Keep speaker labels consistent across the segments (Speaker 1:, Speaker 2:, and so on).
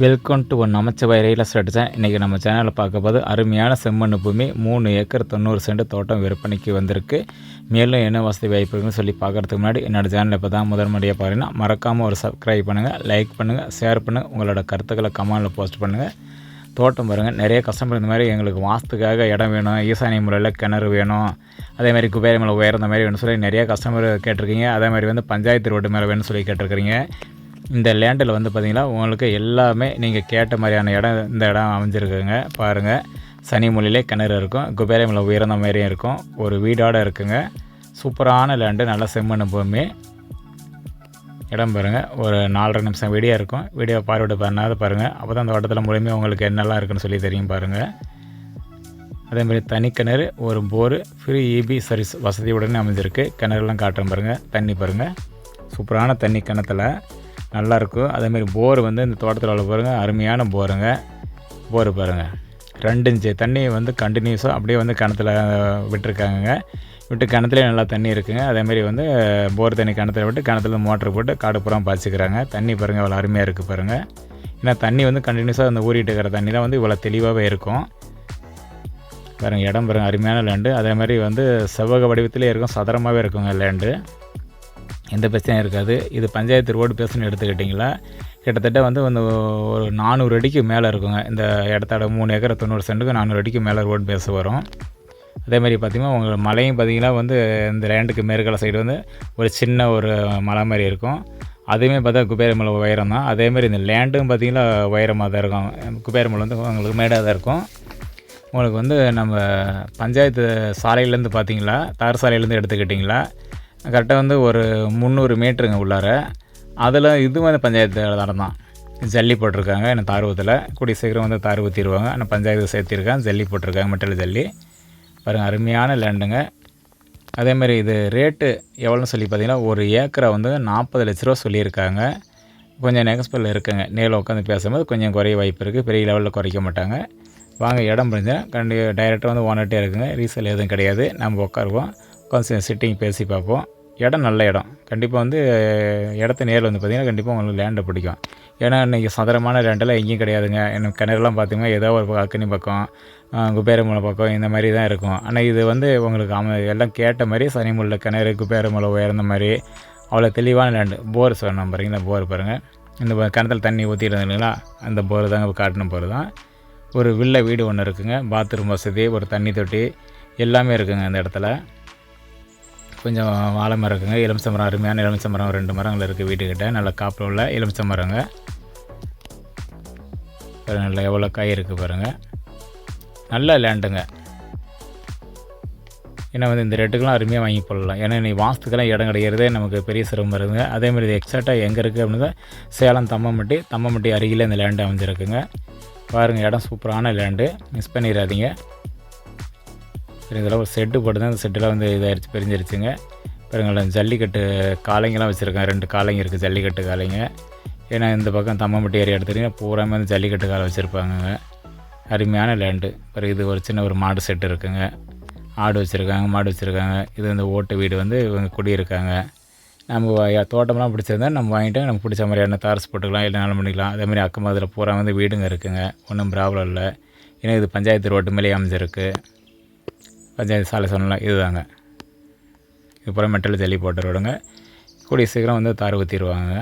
Speaker 1: Welcome to one Namachivay real estate இன்றைக்கி நம்ம சேனலில் பார்க்க போது அருமையான செம்மண் பூமி மூணு ஏக்கர் தொண்ணூறு சென்ட் தோட்டம் விற்பனைக்கு வந்திருக்கு. மேலும் என்ன வசதி வாய்ப்புன்னு சொல்லி பார்க்குறதுக்கு முன்னாடி என்னோடய சேனல் இப்போ தான் முதல் முறையாக பாருங்கன்னா மறக்காமல் ஒரு சப்ஸ்கிரைப் பண்ணுங்கள் லைக் பண்ணுங்கள் ஷேர் பண்ணுங்கள் உங்களோட கருத்துக்களை கமெண்டில் போஸ்ட் பண்ணுங்கள் தோட்டம் பாருங்கள் நிறைய கஸ்டமர் இந்த மாதிரி எங்களுக்கு வாஸ்துக்காக இடம் வேணும் ஈசானிய முறையில் கிணறு வேணும் அதே மாதிரி குபேரி மேலே உயர்ந்த மாதிரி வேணும்னு சொல்லி நிறைய கஸ்டமர் கேட்டிருக்கீங்க. அதே மாதிரி வந்து பஞ்சாயத்து ரோடு மேலே வேணும்னு சொல்லி கேட்டிருக்கிறீங்க இந்த லேண்டில் வந்து பார்த்திங்கன்னா உங்களுக்கு எல்லாமே நீங்கள் கேட்ட மாதிரியான இடம் இந்த இடம் அமைஞ்சிருக்குங்க. பாருங்கள் சனி மொழியிலே கிணறு இருக்கும். குபேரமில் உயர்ந்த மாதிரியும் இருக்கும். ஒரு வீடோட இருக்குங்க. சூப்பரான லேண்டு நல்ல செம்மண் பூமி. இடம் பாருங்கள் ஒரு நாலரை நிமிஷம் வீடியோ இருக்கும். வீடியோ பார்வையிட பண்ணாத பாருங்கள் அப்போ தான் அந்த வட்டத்தில் மூலியமே உங்களுக்கு என்னெல்லாம் இருக்குன்னு சொல்லி தெரியும் பாருங்கள் அதேமாதிரி தனி கிணறு ஒரு போரு ஃப்ரீ இபி சர்வீஸ் வசதியுடனே அமைஞ்சிருக்கு. கிணறுலாம் காட்டுறேன் பாருங்கள் தண்ணி பாருங்கள் சூப்பரான தண்ணி கிணத்துல. நல்லாயிருக்கும். அதேமாரி போர் வந்து இந்த தோட்டத்தில் உள்ள பாருங்கள் அருமையான போருங்க. போர் பாருங்கள் ரெண்டு இன்ச்சு தண்ணி வந்து கண்டினியூஸாக அப்படியே வந்து கிணத்துல விட்டுருக்காங்க விட்டு கிணத்துலேயே நல்லா தண்ணி இருக்குங்க. அதேமாரி வந்து போர் தண்ணி கிணத்துல விட்டு கிணத்துல மோட்ரு போட்டு காடு பாய்ச்சிக்கிறாங்க. தண்ணி பாருங்கள் அவ்வளோ அருமையாக இருக்குது பாருங்கள் ஏன்னா தண்ணி வந்து கண்டினியூஸாக அந்த ஊறிட்டு இருக்கிற தண்ணி தான் வந்து இவ்வளோ தெளிவாகவே இருக்கும். பாருங்கள் இடம் பாருங்கள் அருமையான லேண்டு அதே மாதிரி வந்து செவ்வக வடிவத்திலே இருக்கும் சதுரமாகவே இருக்குங்க லேண்டு எந்த பிரச்சனையும் இருக்காது. இது பஞ்சாயத்து ரோடு பேசுன்னு எடுத்துக்கிட்டிங்களா? கிட்டத்தட்ட வந்து வந்து ஒரு நானூறு அடிக்கு மேலே இருக்குங்க. இந்த இடத்தோட மூணு ஏக்கர் தொண்ணூறு சென்ட்டுக்கு நானூறு அடிக்கு மேலே ரோடு பேச வரும். அதேமாதிரி பார்த்திங்கன்னா உங்கள் மலையும் பார்த்திங்கன்னா வந்து இந்த லேண்டுக்கு மேற்கலை சைடு வந்து ஒரு சின்ன ஒரு மலை மாதிரி இருக்கும். அதுவுமே பார்த்தா குபேரமலை உயரம் தான். அதேமாதிரி இந்த லேண்டும் பார்த்திங்கன்னா உயரமாக தான் இருக்கும். குபேரமலை வந்து உங்களுக்கு மேடாக தான் இருக்கும். உங்களுக்கு வந்து நம்ம பஞ்சாயத்து சாலையிலேருந்து பார்த்தீங்களா தார் சாலையிலேருந்து எடுத்துக்கிட்டிங்களா? கரெக்டாக வந்து ஒரு முந்நூறு மீட்டருங்க உள்ளார. அதில் இது வந்து பஞ்சாயத்து இடம் தான். ஜல்லி போட்டிருக்காங்க எனக்கு தார்வத்தில். கூடிய சீக்கிரம் வந்து தார் ஊற்றிடுவாங்க ஆனால் பஞ்சாயத்து சேர்த்திருக்காங்க ஜல்லி போட்டிருக்காங்க மெட்டல் ஜல்லி. பாருங்கள் அருமையான லேண்டுங்க. அதேமாதிரி இது ரேட்டு எவ்வளோன்னு சொல்லி பார்த்தீங்கன்னா ஒரு ஏக்கரை வந்து நாற்பது லட்ச ரூபா சொல்லியிருக்காங்க. கொஞ்சம் நெக்ஸ்பில் இருக்குங்க. நேரில் உட்காந்து பேசும்போது கொஞ்சம் குறைய வாய்ப்பு இருக்குது பெரிய லெவலில் குறைக்க மாட்டாங்க. வாங்க இடம் புரிஞ்சுன்னா கண்டி டைரெக்டாக வந்து ஓனர்ட்டே இருக்குங்க. ரீசேல் எதுவும் கிடையாது. நம்ம உட்காருவோம். உட்காந்து சிட்டிங் பேசி பார்ப்போம். இடம் நல்ல இடம். கண்டிப்பாக வந்து இடத்த நேரில் வந்து பார்த்திங்கன்னா கண்டிப்பாக உங்களுக்கு லேண்டை பிடிக்கும். ஏன்னா இன்றைக்கி சதுரமான லேண்டெல்லாம் எங்கேயும் கிடையாதுங்க. எனக்கு கிணறுலாம் பார்த்திங்கன்னா ஏதோ ஒரு அக்கனி பக்கம் குபேரமலை பக்கம் இந்த மாதிரி தான் இருக்கும். ஆனால் இது வந்து உங்களுக்கு அம எல்லாம் கேட்ட மாதிரி சனிமுள்ள கிணறு குபேரமலை உயர்ந்த மாதிரி அவ்வளோ தெளிவான லேண்டு போர் சொன்னோம் பாருங்க இந்த போர் பாருங்கள் இந்த கிணத்துல தண்ணி ஊற்றிட்டு இல்லைங்களா அந்த போர் தாங்க காட்டின போர் தான். ஒரு வில்ல வீடு ஒன்று இருக்குங்க. பாத்ரூம் வசதி ஒரு தண்ணி தொட்டி எல்லாமே இருக்குங்க அந்த இடத்துல. கொஞ்சம் வாழை மரம் இருக்குங்க. எலுமிச்சை மரம் அருமையான எலுமிச்சை மரம். ரெண்டு மரங்கள் இருக்குது வீட்டுக்கிட்ட. நல்ல காப்பில் உள்ள எலுமிச்சை மரங்க. நல்ல எவ்வளோ காய் இருக்குது பாருங்கள் நல்ல லேண்டுங்க. ஏன்னா வந்து இந்த ரேட்டுக்கெலாம் அருமையாக வாங்கி போடலாம். ஏன்னா இன்னைக்கு வாசத்துக்கெல்லாம் இடம் கிடைக்கிறதே நமக்கு பெரிய சிரமம் இருக்குங்க அதேமாதிரி இது எக்ஸாக்டாக எங்கே இருக்குது அப்படின்னா சேலம் தம்மம்பட்டி. தம்மம்பட்டி அருகில் இந்த லேண்டு அமைஞ்சிருக்குங்க. பாருங்கள் இடம் சூப்பரான லேண்டு மிஸ் பண்ணிடாதீங்க. இதெல்லாம் ஒரு செட்டு போட்டு தான் அந்த செட்டெல்லாம் வந்து இதாகிடுச்சு பிரிஞ்சிருச்சுங்க. பாருங்களேன் ஜல்லிக்கட்டு காலைங்கெல்லாம் வச்சுருக்கேன் ரெண்டு காளைங்க இருக்குது ஜல்லிக்கட்டு காளைங்க. ஏன்னா இந்த பக்கம் தம்மம்பட்டி ஏரியா எடுத்துட்டிங்கன்னா பூராமே வந்து ஜல்லிக்கட்டு காலை வச்சுருப்பாங்க அருமையான லேண்டு பிறகு இது ஒரு சின்ன ஒரு மாடு செட்டு இருக்குங்க. ஆடு வச்சுருக்காங்க மாடு வச்சுருக்காங்க. இது இந்த ஓட்டு வீடு வந்து இவங்க குடியிருக்காங்க. நம்ம தோட்டம்லாம் பிடிச்சிருந்தா நம்ம வாங்கிட்டு நம்ம பிடிச்ச மாதிரியான தாரஸ் போட்டுக்கலாம் இல்லை நாலு பண்ணிக்கலாம். அதேமாதிரி அக்கம் பக்கத்தில் பூரா வந்து வீடுங்க இருக்குங்க. ஒன்றும் ப்ராப்ளம் இல்லை. ஏன்னா இது பஞ்சாயத்து ரோட்டு மேலே அமைஞ்சிருக்கு. பஞ்சாயத்து சாலை சொன்னலாம் இதுதாங்க. இதுக்கப்புறம் மெட்டல் ஜல்லி போட்டு விடுங்க கூடிய சீக்கிரம் வந்து தார் ஊற்றிடுவாங்க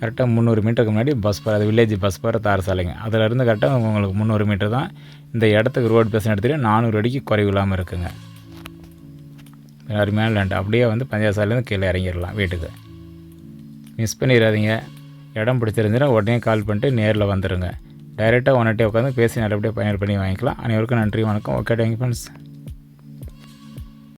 Speaker 1: கரெக்டாக முந்நூறு மீட்டருக்கு முன்னாடி பஸ் பார் அது வில்லேஜ் பஸ் பார் தார் சாலைங்க. அதிலேருந்து கரெக்டாக உங்களுக்கு முந்நூறு மீட்டர் தான். இந்த இடத்துக்கு ரோடு பேச எடுத்துகிட்டு நானூறு அடிக்கு குறைவு இல்லாமல் இருக்குங்க. அருமையான லேண்ட் அப்படியே வந்து பஞ்சாயத்து சாலையிலேருந்து கீழே இறங்கிடலாம் வீட்டுக்கு. மிஸ் பண்ணிடாதீங்க. இடம் பிடிச்சிருந்துன்னா உடனே கால் பண்ணிட்டு நேரில் வந்துடுங்க டைரெக்டாக ஒன்ட்டே உட்காந்து பேசி நல்லபடியாக பயணம் பண்ணி வாங்கிக்கலாம். அனைவருக்கும் நன்றி வணக்கம். Okay thank friends